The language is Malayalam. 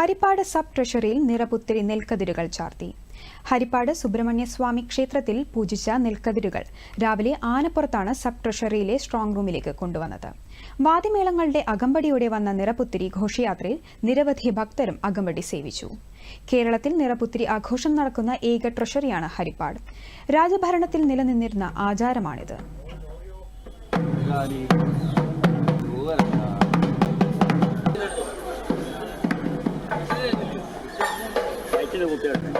ഹരിപ്പാട് സബ് ട്രഷറിയിൽ നിറപുത്തിരി നെൽക്കതിരുകൾ ചാർത്തി. ഹരിപ്പാട് സുബ്രഹ്മണ്യസ്വാമി ക്ഷേത്രത്തിൽ പൂജിച്ച നെൽക്കതിരുകൾ രാവിലെ ആനപ്പുറത്താണ് സബ് ട്രഷറിയിലെ സ്ട്രോങ് റൂമിലേക്ക് കൊണ്ടുവന്നത്. വാദ്യമേളങ്ങളുടെ അകമ്പടിയോടെ വന്ന നിറപുത്തിരി ഘോഷയാത്രയിൽ നിരവധി ഭക്തരും അകമ്പടി സേവിച്ചു. കേരളത്തിൽ നിറപുത്തിരി ആഘോഷം നടക്കുന്ന ഏക ട്രഷറിയാണ് ഹരിപ്പാട്. രാജഭരണത്തിൽ നിലനിന്നിരുന്ന ആചാരമാണിത്. নেবো পেয়ারটা